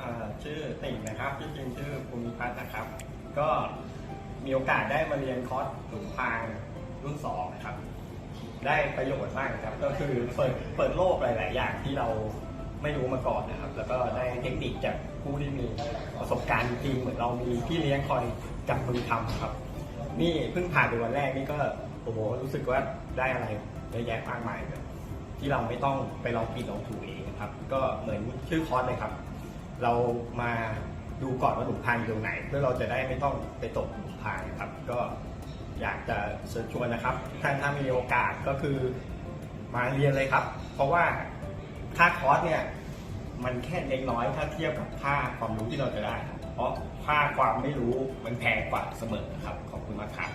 ครับชื่อติ่งนะครับชื่อจริงชื่อภูมิพัฒน์นะครับ ก็มีโอกาสได้มาเรียนคอร์สหลุมพรางรุ่นสองนะครับ ได้ประโยชน์มากครับ ก็คือเปิดเปิดโลกหลาย ๆ อย่างที่เราไม่รู้มาก่อนนะครับ แล้วก็ได้เทคนิคจากผู้ที่มีประสบการณ์จริงเหมือนเรามีพี่เลี้ยงคอยจับมือทำครับ นี่เพิ่งผ่านไปวันแรกนี่ก็โอ้โหรู้สึกว่าได้อะไรเยอะแยะมากมายเลยที่เราไม่ต้องไปลองผิดลองถูกเองนะครับ ก็เหมือนชื่อคอร์สเลยครับ เรามาดูก่อนว่าหลุมพรางอยู่ตรงไหน เพื่อเราจะได้ไม่ต้องไปตกหลุมพรางครับ ก็อยากจะเชิญชวนนะครับถ้าถ้ามีโอกาสก็คือมาเรียนเลยครับ เพราะว่าค่าคอร์สเนี่ยมันแค่เล็กน้อยถ้าเทียบกับค่าความรู้ที่เราจะได้ เพราะค่าความไม่รู้มันแพงกว่าเสมอครับ ขอบคุณมากครับ